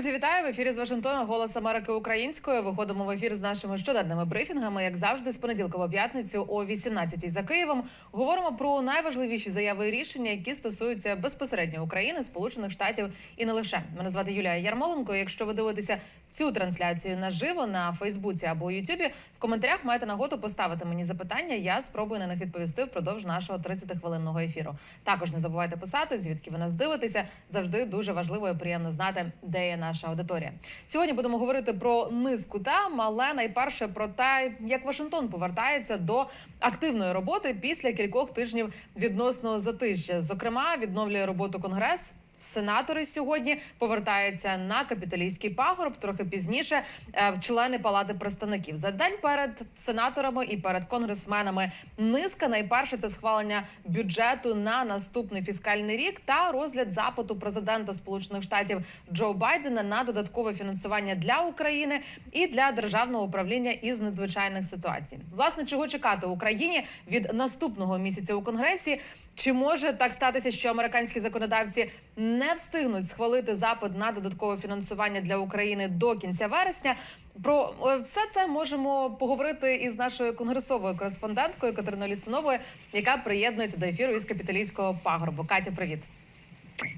Друзі, вітаю в ефірі з Вашингтона. Голос Америки українською. Виходимо в ефір з нашими щоденними брифінгами, як завжди, з понеділка по п'ятницю о 18-й за Києвом. Говоримо про найважливіші заяви і рішення, які стосуються безпосередньо України, Сполучених Штатів і не лише. Мене звати Юлія Ярмоленко. Якщо ви дивитеся цю трансляцію наживо на Фейсбуці або Ютубі, в коментарях маєте нагоду поставити мені запитання. Я спробую на них відповісти впродовж нашого 30-хвилинного ефіру. Також не забувайте писати, звідки ви нас дивитеся. Завжди дуже важливо і приємно знати, де є наша аудиторія. Сьогодні будемо говорити про низку тем, але найперше про те, як Вашингтон повертається до активної роботи після кількох тижнів відносного затишжя. Зокрема, відновлює роботу конгрес. Сенатори сьогодні повертаються на капітолійський пагорб. Трохи пізніше е, члени палати представників за день перед сенаторами і перед конгресменами. Низка найперше це схвалення бюджету на наступний фіскальний рік та розгляд запиту президента Сполучених Штатів Джо Байдена на додаткове фінансування для України і для державного управління із надзвичайних ситуацій. Власне, чого чекати Україні від наступного місяця у конгресі? Чи може так статися, що американські законодавці не встигнуть схвалити запит на додаткове фінансування для України до кінця вересня? Про е, все це можемо поговорити із нашою конгресовою кореспонденткою Катериною Лісуновою, яка приєднується до ефіру із капіталійського пагорбу. Катя, привіт.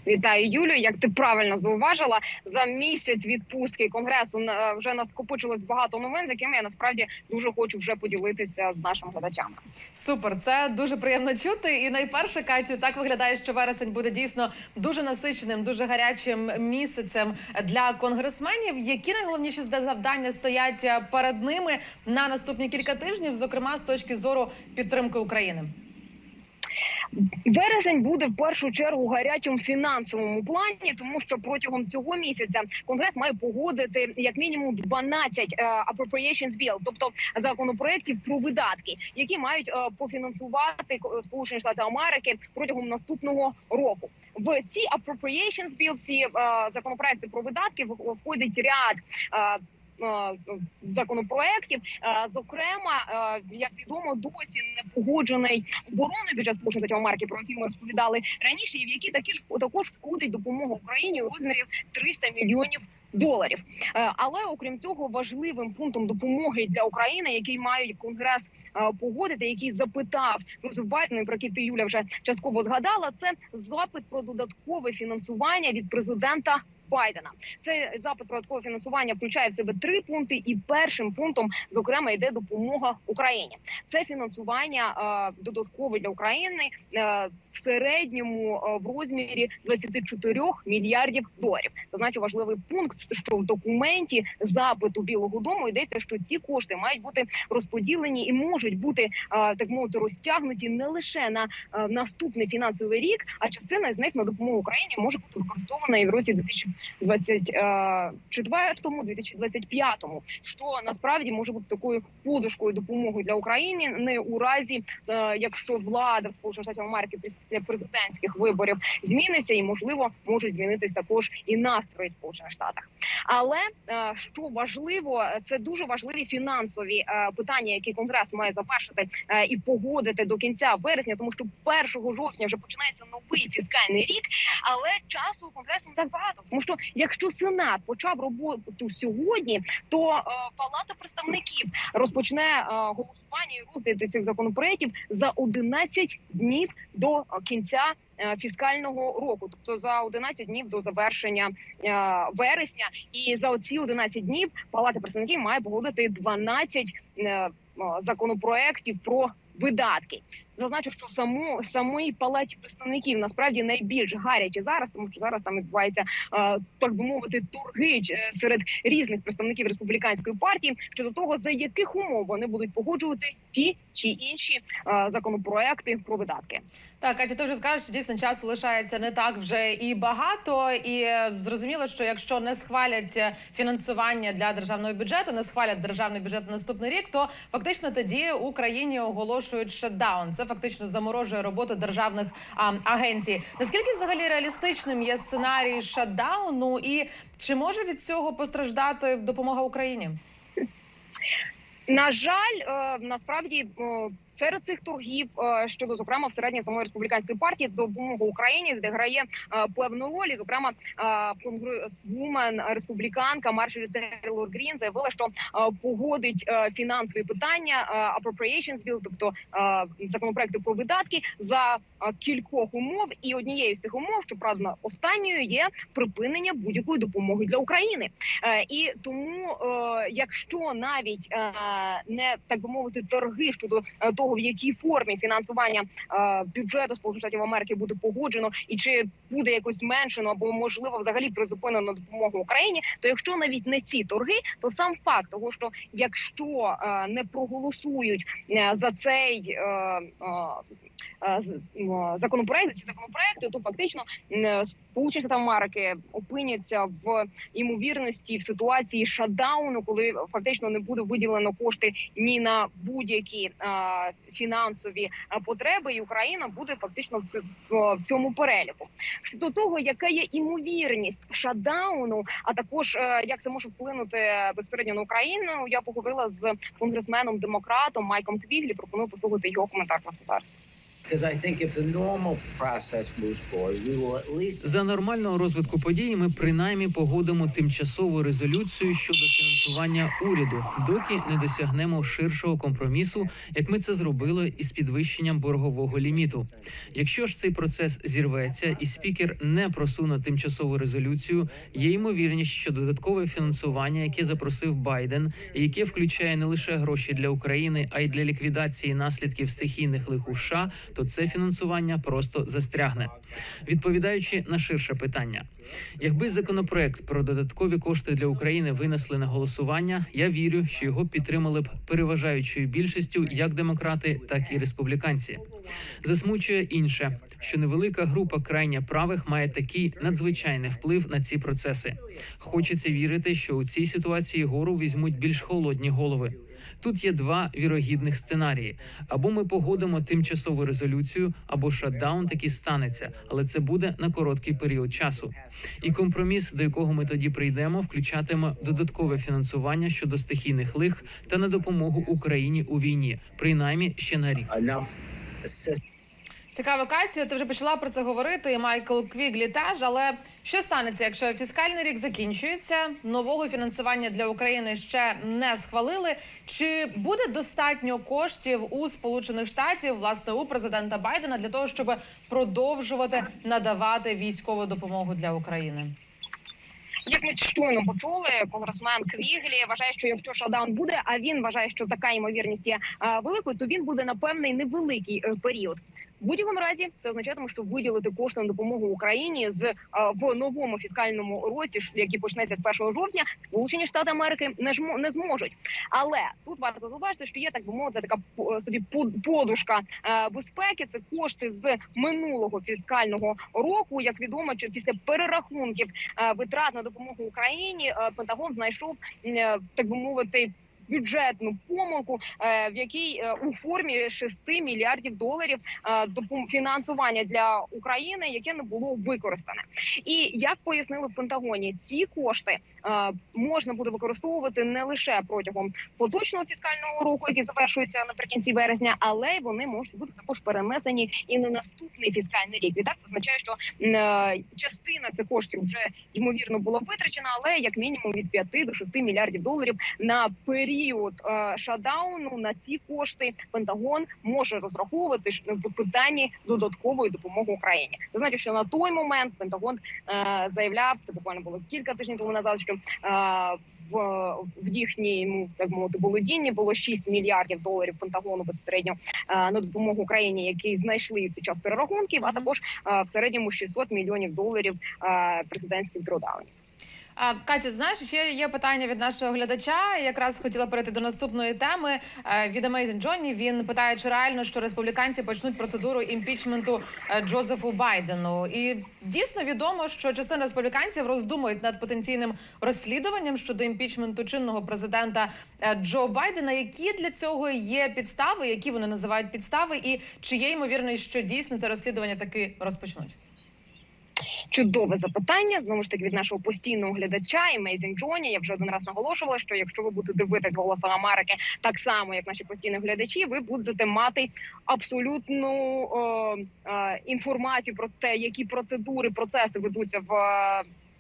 Вітаю, Юлію. Як ти правильно зауважила, за місяць відпустки конгресу е, вже накопичилось багато новин, з якими я насправді дуже хочу вже поділитися з нашими глядачами. Супер, це дуже приємно чути. І найперше, Катю, так виглядає, що вересень буде дійсно дуже насиченим, дуже гарячим місяцем для конгресменів. Які найголовніші завдання стоять перед ними на наступні кілька тижнів, зокрема з точки зору підтримки України? Вересень буде в першу чергу гарячим фінансовому плані, тому що протягом цього місяця конгрес має погодити як мінімум 12 е, appropriations bill, тобто законопроєктів про видатки, які мають е, пофінансувати Сполучені Штати Америки протягом наступного року. В ці appropriations bill, ці е, законопроекти про видатки входить ряд. Е, Законопроєктів, Е, зокрема, е, як відомо, досі не погоджений оборонний бюджет Сполучених Штатів Америки, про який ми розповідали раніше, і в який такі ж також входить допомога Україні у розмірі 300 мільйонів. Доларів, але окрім цього, важливим пунктом допомоги для України, який має конгрес погодити, який запитав Джозеф Байден, про який ти Юля вже частково згадала, це запит про додаткове фінансування від президента. Байдена цей запит про додаткове фінансування включає в себе три пункти, і першим пунктом, зокрема, йде допомога Україні. Це фінансування е, додаткове для України е, в середньому е, в розмірі 24 мільярдів доларів. Зазначу важливий пункт, що в документі запиту Білого Дому йдеться, що ці кошти мають бути розподілені і можуть бути так мовити розтягнуті не лише на наступний фінансовий рік, а частина з них на допомогу Україні може бути використована і в році 2024-2025, що насправді може бути такою подушкою допомоги для України не у разі, е, якщо влада в Сполучених Штатів Америки після президентських виборів зміниться, і можливо можуть змінитись також і настрої Сполучених Штатах. Але е, що важливо, це дуже важливі фінансові е, питання, які конгрес має завершити е, і погодити до кінця вересня, тому що 1 жовтня вже починається новий фіскальний рік. Але часу у конгресу не так багато, тому що якщо сенат почав роботу сьогодні, то е, палата представників розпочне е, голосування і розгляд цих законопроєктів за 11 днів до кінця. е, Фіскального року, тобто за 11 днів до завершення вересня, і за ці 11 днів Палата представників має погодити 12 е, е, законопроєктів про видатки. Зазначу, що саму самій палаті представників насправді найбільш гарячі зараз, тому що зараз там відбувається е, так би мовити торги е, серед різних представників республіканської партії. Щодо того, за яких умов вони будуть погоджувати ті чи інші е, законопроекти про видатки. Так, Катя, ти вже скажеш, що дійсно часу лишається не так вже і багато, і е, зрозуміло, що якщо не схвалять е, фінансування для державного бюджету, не схвалять державний бюджет на наступний рік, то фактично тоді Україні оголошують шатдаун. Це фактично заморожує роботу державних а, агенцій. Наскільки взагалі реалістичним є сценарій шатдауну, і чи може від цього постраждати допомога Україні? На жаль, е, насправді е, серед цих торгів е, щодо зокрема всередині самої республіканської партії допомога Україні відіграє певну роль. І, Зокрема, конгресвумен республіканка Маршалі Тейлор Грін заявила, що погодить фінансові питання appropriations bill, тобто законопроекти про видатки за кількох умов. І однією з цих умов, щоправда, останньою є припинення будь-якої допомоги для України. І тому, якщо навіть не так би мовити торги щодо е, того, в якій формі фінансування е, бюджету Сполучених Штатів Америки буде погоджено, і чи буде якось зменшено або можливо взагалі призупинено допомогу Україні, то якщо навіть не ці торги, то сам факт того, що якщо е, не проголосують е, за цей. Е, е, е, законопроект, ці законопроекти, то фактично м, Сполучені Штати Америки опиняться в імовірності в ситуації шатдауну, коли фактично не буде виділено кошти ні на будь-які е, фінансові е, потреби, і Україна буде фактично в, цьому переліку. Щодо того, яка є імовірність шатдауну, а також е, як це може вплинути е, безпосередньо на Україну, я поговорила з конгресменом демократом Майком Квіглі. Пропоную послухати його коментар просто зараз. За нормального розвитку подій ми принаймні погодимо тимчасову резолюцію щодо фінансування уряду, доки не досягнемо ширшого компромісу, як ми це зробили із підвищенням боргового ліміту. Якщо ж цей процес зірветься, і спікер не просуне тимчасову резолюцію, є ймовірність, що додаткове фінансування, яке запросив Байден, і яке включає не лише гроші для України, а й для ліквідації наслідків стихійних лих у США, то це фінансування просто застрягне. Відповідаючи на ширше питання, якби законопроект про додаткові кошти для України винесли на голосування, я вірю, що його підтримали б переважаючою більшістю як демократи, так і республіканці. Засмучує інше, що невелика група крайня правих має такий надзвичайний вплив на ці процеси. Хочеться вірити, що у цій ситуації гору візьмуть більш холодні голови. Тут є два вірогідних сценарії: або ми погодимо тимчасову резолюцію, або шатдаун таки станеться, але це буде на короткий період часу. І компроміс, до якого ми тоді прийдемо, включатиме додаткове фінансування щодо стихійних лих та на допомогу Україні у війні, принаймні ще на рік. Цікаво, Катю, ти вже почала про це говорити. і Майкл Квіглі теж. Але що станеться, якщо фіскальний рік закінчується, нового фінансування для України ще не схвалили? Чи буде достатньо коштів у Сполучених Штатів, власне, у президента Байдена для того, щоб продовжувати надавати військову допомогу для України? Як ми щойно почули, конгресмен Квіглі вважає, що якщо шатдаун буде, а він вважає, що така ймовірність є великою, то він буде на певний невеликий е, період. Будь-якому разі це означатиме, що виділити кошти на допомогу Україні з в новому фіскальному році, який почнеться з 1 жовтня, Сполучені Штати Америки не жмо не зможуть. Але тут варто зауважити, що є так би мовити така собі под- подушка е, безпеки. Це кошти з минулого фіскального року. Як відомо, чи після перерахунків е, витрат на допомогу Україні е, Пентагон знайшов е, так би мовити. Бюджетну помилку, е, в якій е, у формі 6 мільярдів доларів е, фінансування для України, яке не було використане, і як пояснили в Пентагоні, ці кошти можна буде використовувати не лише протягом поточного фіскального року, який завершується наприкінці березня, але й вони можуть бути також перенесені і на наступний фіскальний рік. Відтак означає, що частина цих коштів вже ймовірно була витрачена, але як мінімум від 5 до 6 мільярдів доларів на період е, шатдауну на ці кошти Пентагон може розраховувати ж в питанні додаткової допомоги Україні. Це значить, що на той момент Пентагон е, заявляв це буквально було кілька тижнів тому назад, що е, в, в їхньому так мовити володінні було 6 мільярдів доларів Пентагону безпосередньо на допомогу Україні, які знайшли під час перерахунків, а також в середньому 600 мільйонів доларів президентських дродаунів. А, Катя, знаєш, ще є питання від нашого глядача. Якраз хотіла перейти до наступної теми е, від Amazing Johnny. Він питає, чи реально що республіканці почнуть процедуру імпічменту е, Джозефу Байдену. І дійсно відомо, що частина республіканців роздумують над потенційним розслідуванням щодо імпічменту чинного президента е, Джо Байдена. Які для цього є підстави, які вони називають підстави, і чи є ймовірність, що дійсно це розслідування таки розпочнуть? Чудове запитання знову ж таки від нашого постійного глядача Amazing Джоні. Я вже один раз наголошувала, що якщо ви будете дивитись голоса Америки так само, як наші постійні глядачі, ви будете мати абсолютну е, е, інформацію про те, які процедури, процеси ведуться в.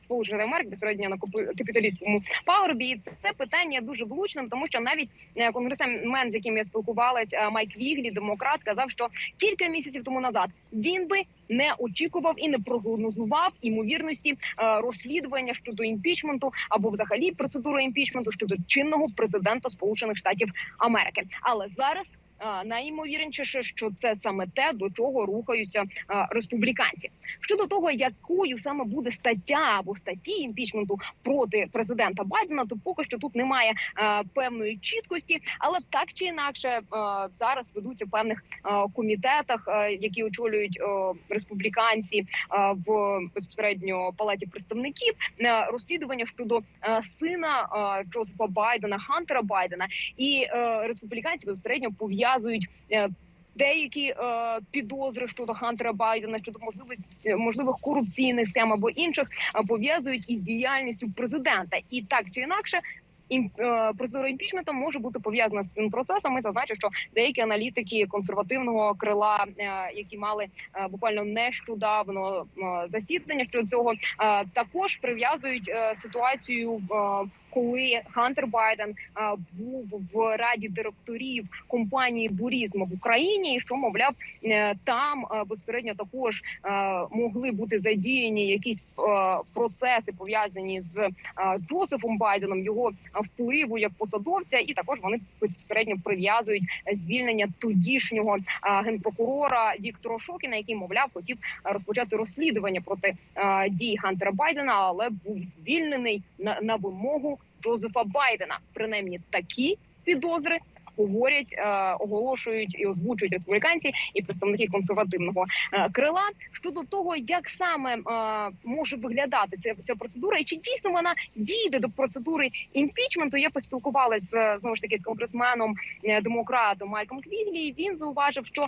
Сполучених Америк безпосередньо на капі- капіталістському пагорбі, і це питання дуже влучним, тому що навіть е, конгресмен, з яким я спілкувалась, е, Майк Віглі, демократ, сказав, що кілька місяців тому назад він би не очікував і не прогнозував імовірності е, розслідування щодо імпічменту або взагалі процедури імпічменту щодо чинного президента Сполучених Штатів Америки. Але зараз найімовірніше, що це саме те, до чого рухаються республіканці. Щодо того, якою саме буде стаття або статті імпічменту проти президента Байдена, то поки що тут немає певної чіткості, але так чи інакше зараз ведуться певних комітетах, які очолюють республіканці в безпосередньо палаті представників розслідування щодо сина Джозефа Байдена, Хантера Байдена, і е, республіканці безпосередньо пов'язують. е, Деякі е, підозри щодо Хантера Байдена щодо можливих можливих корупційних схем або інших е, пов'язують із діяльністю президента, і так чи інакше. Ім, е, процедура імпічменту може бути пов'язана з цим процесом. І зазначу, що деякі аналітики консервативного крила, які мали буквально нещодавно засідання щодо цього, також прив'язують ситуацію. Коли Хантер Байден був в раді директорів компанії Бурізм в Україні, і що мовляв е, там е, безпосередньо також е, могли бути задіяні якісь процеси пов'язані з Джозефом Байденом, його впливу як посадовця, і також вони безпосередньо прив'язують звільнення тодішнього генпрокурора Віктора Шокіна, який мовляв хотів розпочати розслідування проти дій Хантера Байдена, але був звільнений на, на вимогу Джозефа Байдена. Принаймні такі підозри. Говорять, е, оголошують і озвучують республіканці і представники консервативного е, крила щодо того, як саме е, може виглядати ця, ця процедура, і чи дійсно вона дійде до процедури імпічменту. Я поспілкувалася з знову ж таки конгресменом е, демократом Майком Квіглі. Він зауважив, що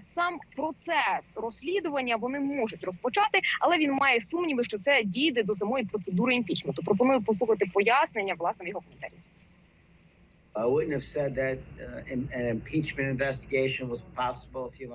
сам процес розслідування вони можуть розпочати, але він має сумніви, що це дійде до самої процедури імпічменту. Пропоную послухати пояснення власне в його коментарі. Have said that uh, an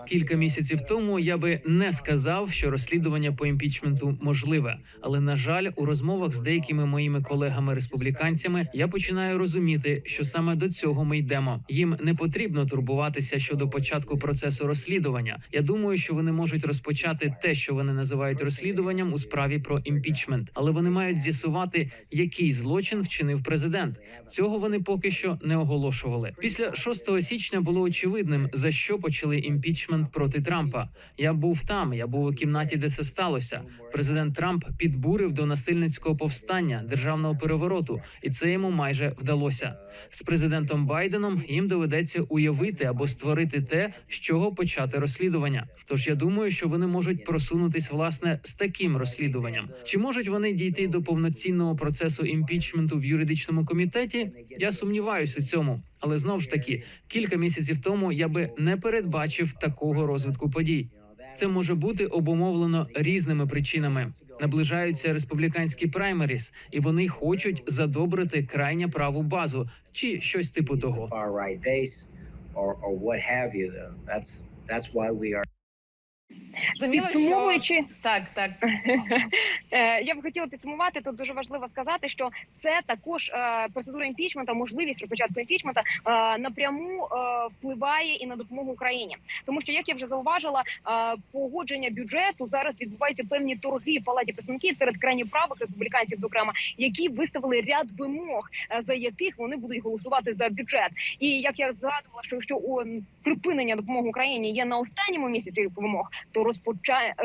Кілька місяців тому я би не сказав, що розслідування по імпічменту можливе, але на жаль, у розмовах з деякими моїми колегами-республіканцями я починаю розуміти, що саме до цього ми йдемо. Їм не потрібно турбуватися щодо початку процесу розслідування. Я думаю, що вони можуть розпочати те, що вони називають розслідуванням у справі про імпічмент, але вони мають з'ясувати, який злочин вчинив президент. Цього вони поки що не оголошували. Після 6 січня було очевидним, за що почали імпічмент проти Трампа. Я був там, я був у кімнаті, де це сталося. Президент Трамп підбурив до насильницького повстання державного перевороту, і це йому майже вдалося. З президентом Байденом їм доведеться уявити або створити те, з чого почати розслідування. Тож я думаю, що вони можуть просунутись власне з таким розслідуванням. Чи можуть вони дійти до повноцінного процесу імпічменту в юридичному комітеті? Я сумніваюся цьому, але знов ж таки кілька місяців тому я би не передбачив такого розвитку подій. Це може бути обумовлено різними причинами. Наближаються республіканські праймеріс, і вони хочуть задобрити крайня праву базу чи щось типу того. Зрозуміло, що Підсумовуючи, так, так. Е, Я б хотіла підсумувати тут дуже важливо сказати, що це також е, процедура імпічмента, можливість розпочатку імпічмента е, напряму впливає і на допомогу Україні, тому що як я вже зауважила, погодження бюджету зараз відбуваються певні торги в палаті представників серед крайніх правих республіканців, зокрема, які виставили ряд вимог, за яких вони будуть голосувати за бюджет. І як я згадувала, що якщо припинення допомоги Україні є на останньому місяці вимог, то розпоча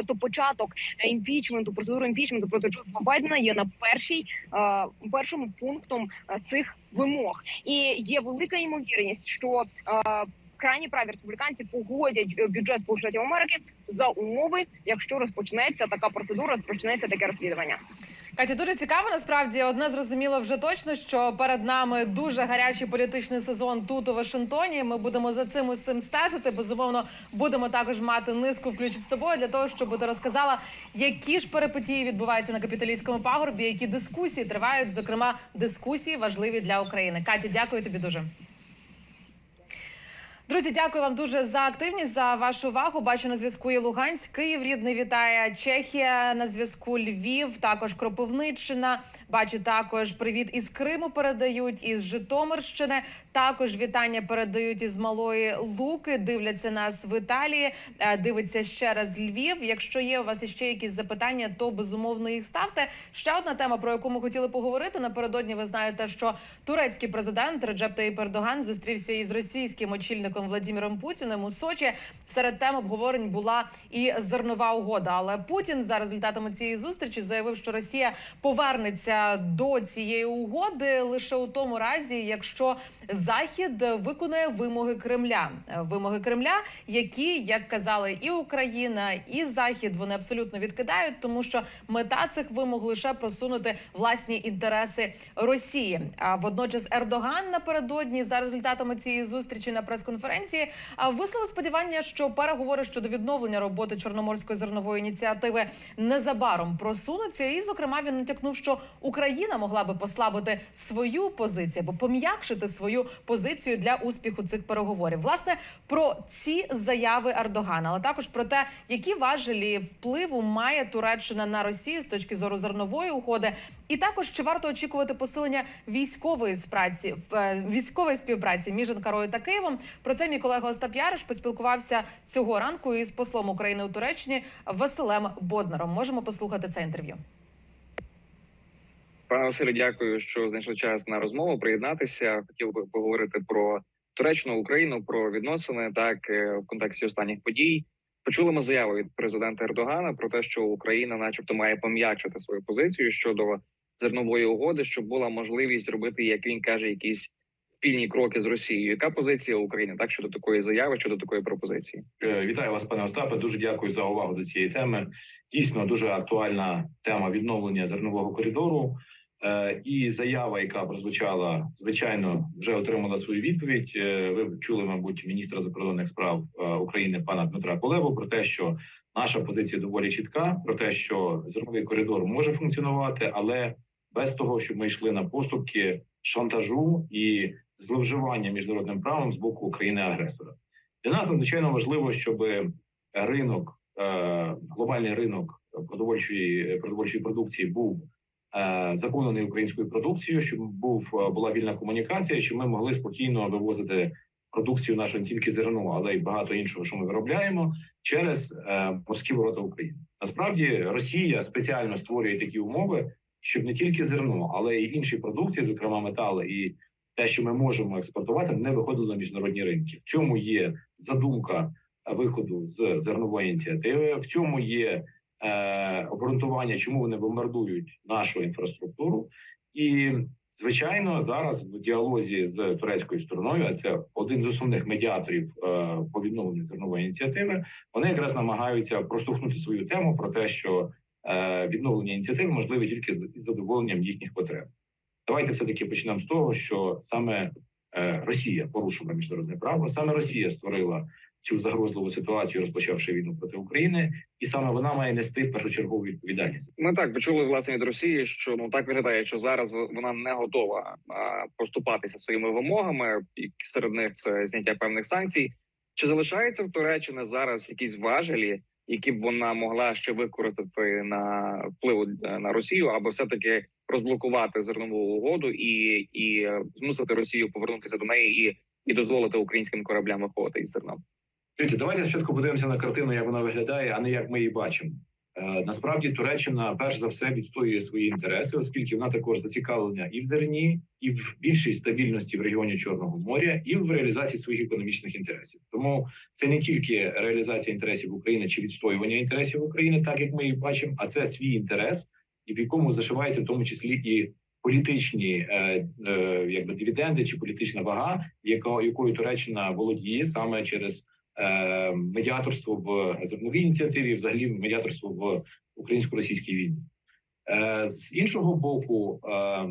то початок імпічменту, процедури імпічменту проти Джозефа Байдена є на першій е, першому пунктом е, цих вимог, і є велика ймовірність, що е, крайні праві республіканці погодять е, бюджет Сполучених Штатів Америки за умови, якщо розпочнеться така процедура, розпочнеться таке розслідування. Катя, дуже цікаво. Насправді одне зрозуміло вже точно, що перед нами дуже гарячий політичний сезон тут у Вашингтоні. Ми будемо за цим усім стежити. Безумовно, будемо також мати низку включень з тобою для того, щоб ти розказала, які ж перипетії відбуваються на капіталійському пагорбі, які дискусії тривають, зокрема дискусії важливі для України. Катя, дякую тобі дуже. Друзі, дякую вам дуже за активність за вашу увагу. Бачу на зв'язку є Луганськ, Київ рідний вітає Чехія на зв'язку Львів, також Кропивниччина. Бачу також привіт із Криму. Передають із Житомирщини. Також вітання передають із Малої Луки. Дивляться нас в Італії. е, Дивиться ще раз Львів. Якщо є у вас іще якісь запитання, то безумовно їх ставте. Ще одна тема, про яку ми хотіли поговорити напередодні. Ви знаєте, що турецький президент Реджеп Таїп Ердоган зустрівся із російським очільником Владимиром Путіним у Сочі. Серед тем обговорень була і зернова угода. Але Путін за результатами цієї зустрічі заявив, що Росія повернеться до цієї угоди лише у тому разі, якщо Захід виконує вимоги Кремля. Вимоги Кремля, які, як казали, і Україна, і Захід вони абсолютно відкидають, тому що мета цих вимог лише просунути власні інтереси Росії. А водночас Ердоган напередодні за результатами цієї зустрічі на прес-конференції а, висловив сподівання, що переговори щодо відновлення роботи чорноморської зернової ініціативи незабаром просунуться. І, зокрема, він натякнув, що Україна могла би послабити свою позицію або пом'якшити свою позицію для успіху цих переговорів. Власне про ці заяви Ердогана, але також про те, які важелі впливу має Туреччина на Росію з точки зору зернової угоди, і також чи варто очікувати посилення військової спраці е, військової співпраці між Анкарою та Києвом. Про це мій колега Остап Яриш поспілкувався цього ранку із послом України у Туреччині Василем Боднаром. Можемо послухати це інтерв'ю. Пане Василю, дякую, що знайшли час на розмову. Приєднатися. Хотів би поговорити про Туреччину, Україну, про відносини так е, в контексті останніх подій. Почули ми заяву від президента Ердогана про те, що Україна, начебто, має пом'якшити свою позицію щодо зернової угоди, щоб була можливість робити, як він каже, якісь спільні кроки з Росією. Яка позиція України так щодо такої заяви, щодо такої пропозиції? Е, Вітаю вас, пане Остапе. Дуже дякую за увагу до цієї теми. Дійсно, дуже актуальна тема відновлення зернового коридору. Е, І заява, яка прозвучала, звичайно, вже отримала свою відповідь. Е, Ви чули, мабуть, міністра закордонних справ України пана Дмитра Кулебу про те, що наша позиція доволі чітка, про те, що зерновий коридор може функціонувати, але без того, щоб ми йшли на поступки шантажу і зловживання міжнародним правом з боку країни-агресора. Для нас надзвичайно важливо, щоб ринок, е, глобальний ринок продовольчої продовольчої продукції був е, заповнений українською продукцією, щоб був е, була вільна комунікація, щоб ми могли спокійно вивозити продукцію нашу не тільки зерну, але й багато іншого, що ми виробляємо, через е, морські ворота України. Насправді Росія спеціально створює такі умови, щоб не тільки зерно, але й інші продукції, зокрема метали і те, що ми можемо експортувати, не виходило на міжнародні ринки. В цьому є задумка виходу з зернової ініціативи. В цьому є е, обґрунтування, чому вони бомбардують нашу інфраструктуру, і звичайно, зараз в діалозі з турецькою стороною, а це один з основних медіаторів е, по відновленню зернової ініціативи. Вони якраз намагаються проштовхнути свою тему про те, що е, відновлення ініціативи можливе тільки з задоволенням їхніх потреб. Давайте все таки почнемо з того, що саме е, Росія порушила міжнародне право, саме Росія створила цю загрозливу ситуацію, розпочавши війну проти України, і саме вона має нести першочергову відповідальність. Ми так почули власне від Росії, що ну так виглядає, що зараз вона не готова поступатися своїми вимогами, і серед них це зняття певних санкцій. Чи залишається в Туреччини зараз якісь важелі, які б вона могла ще використати на впливу е, на Росію, або все таки розблокувати зернову угоду і, і е, змусити Росію повернутися до неї і, і дозволити українським кораблям виходити із зерном? Дивіться, давайте спочатку подивимося на картину, як вона виглядає, а не як ми її бачимо. Е, насправді Туреччина перш за все відстоює свої інтереси, оскільки вона також зацікавлена і в зерні, і в більшій стабільності в регіоні Чорного моря, і в реалізації своїх економічних інтересів. Тому це не тільки реалізація інтересів України чи відстоювання інтересів України, так як ми їх бачимо, а це свій інтерес, і в якому зашивається в тому числі і політичні е, е, якби дивіденди чи політична вага, яко, якою Туреччина володіє саме через медіаторство в зерновій ініціативі, взагалі медіаторство в українсько-російській війні. Е, з іншого боку, е,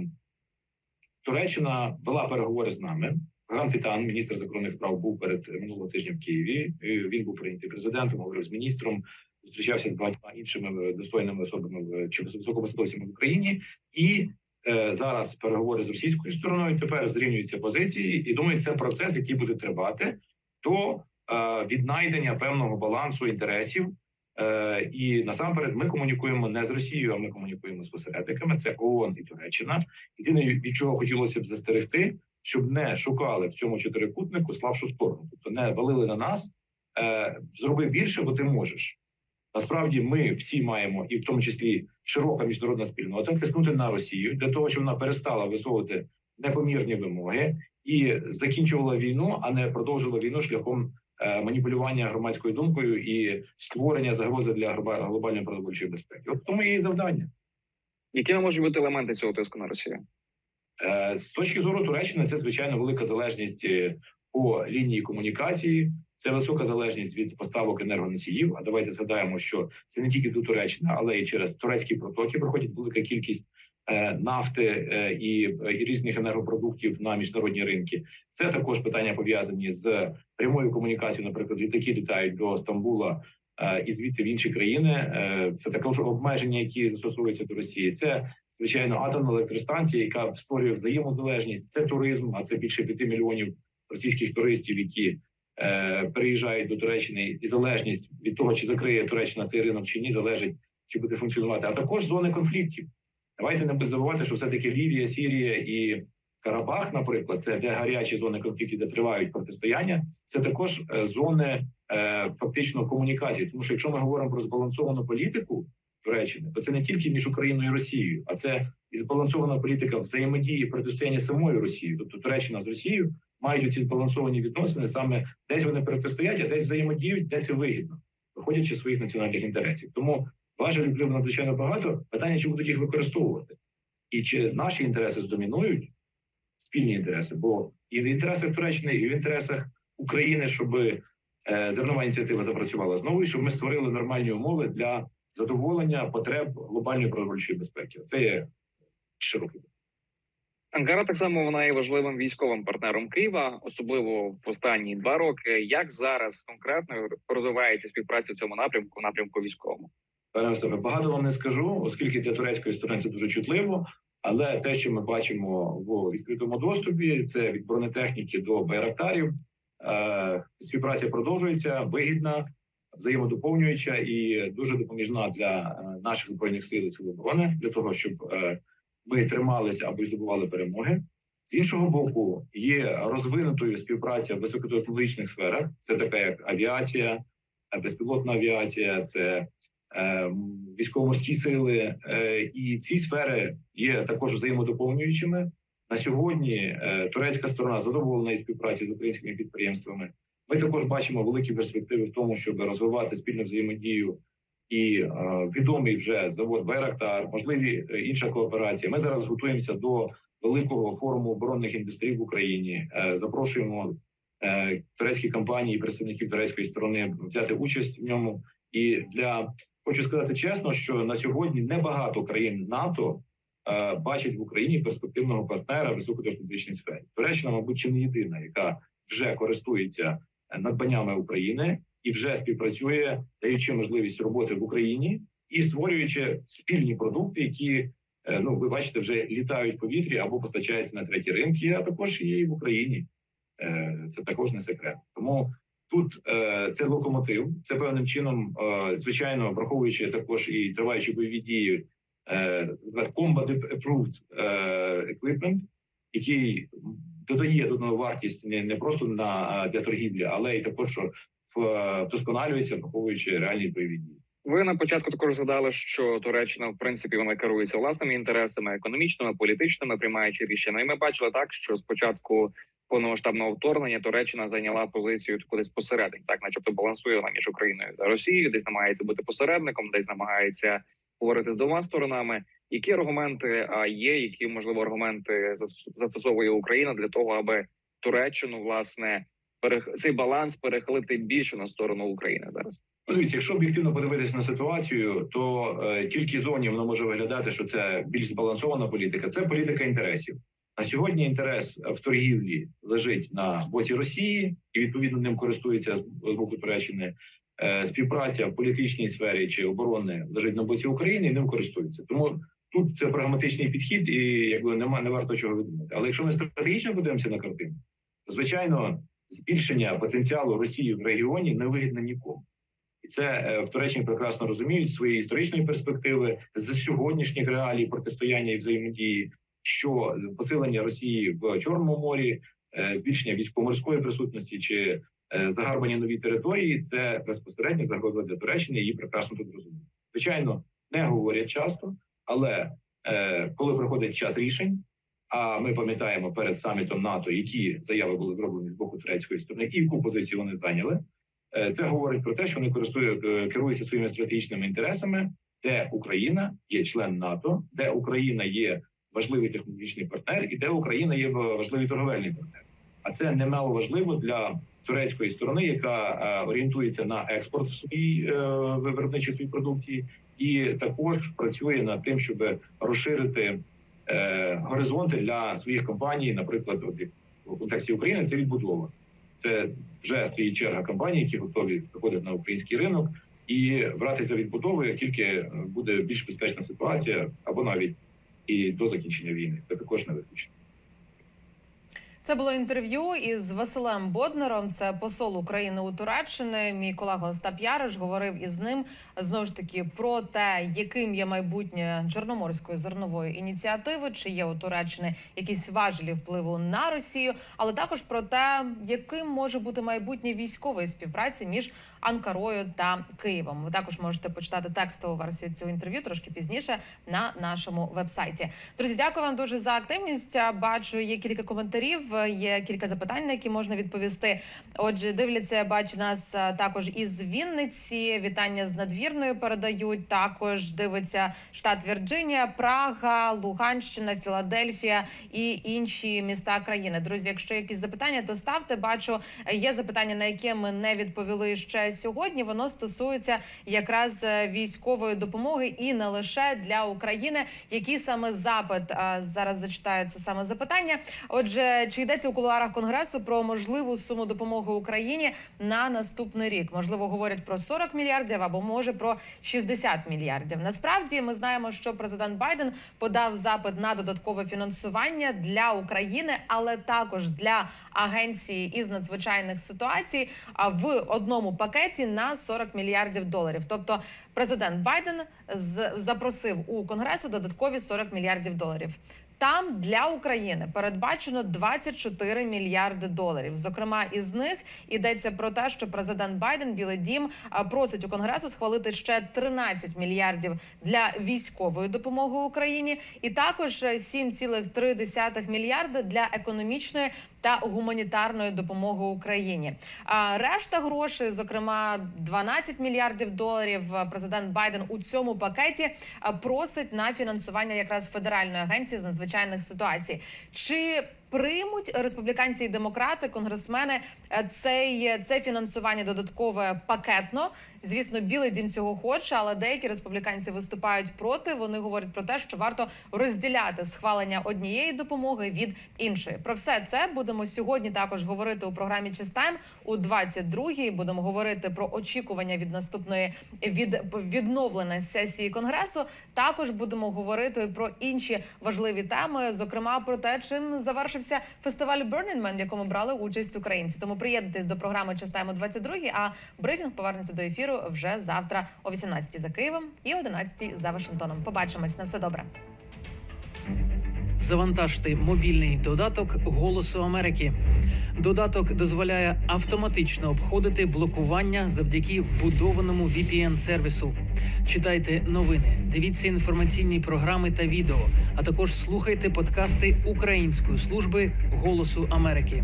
Туреччина вела переговори з нами. Гран Фітан, міністр закордонних справ, був перед минулого тижня в Києві. Е, Він був прийнятий президентом, говорив з міністром, зустрічався з багатьма іншими достойними особами чи високопосадовцями в Україні. І е, зараз переговори з російською стороною тепер зрівнюються позиції, і думаю, це процес, який буде тривати до віднайдення певного балансу інтересів. Е, і насамперед ми комунікуємо не з Росією, а ми комунікуємо з посередниками. Це ООН і Туреччина. Єдине, від чого хотілося б застерегти, щоб не шукали в цьому чотирикутнику слабшу сторону, тобто не валили на нас. Е, зроби більше, бо ти можеш. Насправді, ми всі маємо, і в тому числі широка міжнародна спільнота, тиснути на Росію для того, щоб вона перестала висовувати непомірні вимоги і закінчувала війну, а не продовжила війну шляхом е, маніпулювання громадською думкою і створення загрози для глоба- глобальної продовольчої безпеки. От тому є і завдання. Які можуть бути елементи цього тиску на Росію? Е, З точки зору Туреччини, це звичайно велика залежність е, по лінії комунікації. Це висока залежність від поставок енергоносіїв. А давайте згадаємо, що це не тільки до Туреччини, але й через турецькі протоки проходить велика кількість е, нафти е, і, різних енергопродуктів на міжнародні ринки. Це також питання пов'язані з прямою комунікацією. Наприклад, літаки літають до Стамбула е, і звідти в інші країни. Е, Це також обмеження, які застосовуються до Росії. Це звичайно атомна електростанція, яка створює взаємозалежність. Це туризм, а це більше п'яти мільйонів російських туристів, які е, приїжджають до Туреччини, і залежність від того, чи закриє Туреччина цей ринок чи ні, залежить чи буде функціонувати. А також зони конфліктів. Давайте не забувати, що все таки Лівія, Сірія і Карабах, наприклад, це де гарячі зони конфліктів, де тривають протистояння. Це також е, зони е, фактично комунікації. Тому що якщо ми говоримо про збалансовану політику Туреччини, то це не тільки між Україною і Росією, а це і збалансована політика взаємодії протистояння самою Росією. Тобто Туреччина з Росією мають ці збалансовані відносини саме десь вони протистоять, а десь взаємодіють, де це вигідно, виходячи з своїх національних інтересів. Тому важелів впливу надзвичайно багато. Питання, чи будуть їх використовувати, і чи наші інтереси здомінують спільні інтереси, бо і в інтересах Туреччини, і в інтересах України, щоб е, зернова ініціатива запрацювала знову, і щоб ми створили нормальні умови для задоволення потреб глобальної продовольчої безпеки. Це є широкий. Анкара так само вона є важливим військовим партнером Києва, особливо в останні два роки. Як зараз конкретно розвивається співпраця в цьому напрямку, напрямку військовому? Остапе, багато вам не скажу, оскільки для турецької сторони це дуже чутливо. Але те, що ми бачимо в відкритому доступі, це від бронетехніки до байрактарів. Е, співпраця продовжується, вигідна, взаємодоповнююча і дуже допоміжна для е, наших збройних сил і сил оборони для того, щоб е, ми трималися або здобували перемоги. З іншого боку, є розвинутою співпраця в високотехнологічних сферах. Це така як авіація, безпілотна авіація, це військово-морські сили, е, і ці сфери є також взаємодоповнюючими. На сьогодні е, турецька сторона задоволена із співпраці з українськими підприємствами. Ми також бачимо великі перспективи в тому, щоб розвивати спільну взаємодію і е, відомий вже завод Байрактар, можливі е, інша кооперація. Ми зараз готуємося до великого форуму оборонних індустрій в Україні. Е, запрошуємо е, турецькі компанії, представників турецької сторони взяти участь в ньому. І для хочу сказати чесно, що на сьогодні небагато країн НАТО е, бачать в Україні перспективного партнера в високотехнологічній сфері. Туреччина, мабуть, чи не єдина, яка вже користується е, надбаннями України і вже співпрацює, даючи можливість роботи в Україні і створюючи спільні продукти, які е, ну ви бачите, вже літають в повітрі або постачаються на треті ринки, а також і в Україні. Е, Це також не секрет. Тому тут е, це локомотив. Це певним чином, е, звичайно, враховуючи також і триваючі бойові дії. е, Combat Approved е, Equipment, який додає додану вартість не, не просто на для торгівлі, але й також що вдосконалюється, враховуючи реальні бойові дії. Ви на початку також згадали, що Туреччина в принципі вона керується власними інтересами, економічними, політичними, приймаючи рішення. І ми бачили так, що спочатку повномасштабного вторгнення Туреччина зайняла позицію кудись посередині, так начебто балансує вона між Україною та Росією, десь намагається бути посередником, десь намагається говорити з двома сторонами. Які аргументи є, які можливо аргументи застос- застосовує Україна для того, аби Туреччину власне перех... цей баланс перехилити більше на сторону України зараз? Ну, дивіться, якщо об'єктивно подивитися на ситуацію, то е, тільки зовні воно може виглядати, що це більш збалансована політика. Це політика інтересів. На сьогодні інтерес в торгівлі лежить на боці Росії, і відповідно ним користується з боку Туреччини. Е, співпраця в політичній сфері чи оборони лежить на боці України, і ним користуються. Тому тут це прагматичний підхід, і якби нема не варто чого відмовити. Але якщо ми стратегічно подивимося на картину, то звичайно збільшення потенціалу Росії в регіоні не вигідно нікому. І це е, в Туреччині прекрасно розуміють з своєї історичної перспективи з сьогоднішніх реалій протистояння і взаємодії, що посилення Росії в Чорному морі, е, збільшення військово-морської присутності чи е, загарбання нові території це безпосередньо загроза для Туреччини. Її прекрасно тут розуміють. Звичайно, не говорять часто, але е, коли приходить час рішень. А ми пам'ятаємо перед самітом НАТО, які заяви були зроблені з боку турецької сторони, і яку позицію вони зайняли. Це говорить про те, що вони користують керуються своїми стратегічними інтересами, де Україна є член НАТО, де Україна є важливий технологічний партнер, і де Україна є важливий торговельний партнер. А це немало важливо для турецької сторони, яка е, орієнтується на експорт своїй е, виробничої своїй продукції, і також працює над тим, щоб розширити е, горизонти для своїх компаній, наприклад, в контексті України, це відбудова. Це вже стоїть черга компаній, які готові заходити на український ринок і братися відбудовою, як тільки буде більш безпечна ситуація, або навіть і до закінчення війни. Це також не виключено. Це було інтерв'ю із Василем Боднером. Це посол України у Туреччини. Мій колега Остап Яриш говорив із ним знову ж таки про те, яким є майбутнє чорноморської зернової ініціативи, чи є у Туреччини якісь важелі впливу на Росію, але також про те, яким може бути майбутнє військової співпраці між Анкарою та Києвом. Ви також можете почитати текстову версію цього інтерв'ю трошки пізніше на нашому вебсайті. Друзі, дякую вам дуже за активність. Бачу, є кілька коментарів, є кілька запитань, на які можна відповісти. Отже, дивляться, бачу нас також із Вінниці. Вітання з надвірною передають. Також дивиться штат Вірджинія, Прага, Луганщина, Філадельфія і інші міста країни. Друзі, якщо якісь запитання, то ставте. Бачу, є запитання, на яке ми не відповіли ще сьогодні. Воно стосується якраз е, військової допомоги і не лише для України. Який саме запит зараз зачитаю це саме запитання? Отже, чи йдеться у кулуарах конгресу про можливу суму допомоги Україні на наступний рік? Можливо, говорять про 40 мільярдів або може про 60 мільярдів. Насправді ми знаємо, що президент Байден подав запит на додаткове фінансування для України, але також для агенції із надзвичайних ситуацій в одному пакеті на 40 мільярдів доларів. Тобто президент Байден запросив у конгресу додаткові 40 мільярдів доларів. Там для України передбачено 24 мільярди доларів. Зокрема, із них йдеться про те, що президент Байден Білий Дім просить у конгресу схвалити ще 13 мільярдів для військової допомоги Україні, і також е, 7,3 мільярди для економічної та гуманітарної допомоги Україні. А решта грошей, зокрема 12 мільярдів доларів, е, президент Байден у цьому пакеті е, просить на фінансування якраз федеральної агенції з надзвичайних ситуацій. Чи Приймуть республіканці і демократи, конгресмени е, цей це фінансування додаткове пакетно. Звісно, білий дім цього хоче, але деякі республіканці виступають проти. Вони говорять про те, що варто розділяти схвалення однієї допомоги від іншої. Про все це будемо сьогодні також говорити у програмі Чистайм у 22-й. Будемо говорити про очікування від наступної від відновленої сесії конгресу. Також будемо говорити про інші важливі теми, зокрема про те, чим завершився фестиваль Burning Man, в якому брали участь українці. Тому приєднуйтесь до програми Чистайм у 22-й, А брифінг повернеться до ефіру вже завтра о 18-й за Києвом і 11-й за Вашингтоном. Побачимось на все добре. Завантажте мобільний додаток Голосу Америки. Додаток дозволяє автоматично обходити блокування завдяки вбудованому VPN сервісу. Читайте новини, дивіться інформаційні програми та відео, а також слухайте подкасти Української служби Голосу Америки.